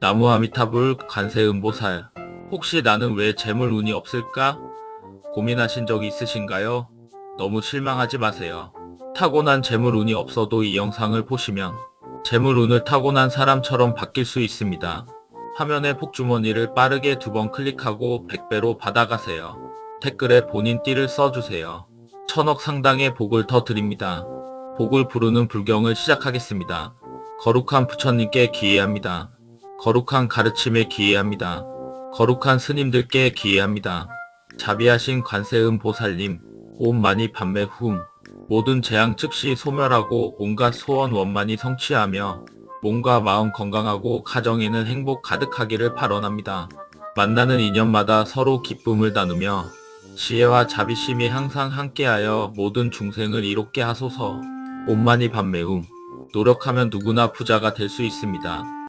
나무 아미타불 관세음보살 혹시 나는 왜 재물 운이 없을까? 고민하신 적 있으신가요? 너무 실망하지 마세요. 타고난 재물 운이 없어도 이 영상을 보시면 재물 운을 타고난 사람처럼 바뀔 수 있습니다. 화면의 복주머니를 빠르게 두 번 클릭하고 100배로 받아가세요. 댓글에 본인 띠를 써주세요. 천억 상당의 복을 더 드립니다. 복을 부르는 불경을 시작하겠습니다. 거룩한 부처님께 기회합니다. 거룩한 가르침에 기회합니다. 거룩한 스님들께 기회합니다. 자비하신 관세음 보살님, 온 많이 판매 후 모든 재앙 즉시 소멸하고 온갖 소원 원만히 성취하며 몸과 마음 건강하고 가정에는 행복 가득하기를 발언합니다. 만나는 인연마다 서로 기쁨을 나누며 지혜와 자비심이 항상 함께하여 모든 중생을 이롭게 하소서. 온만이 판매음 노력하면 누구나 부자가 될 수 있습니다.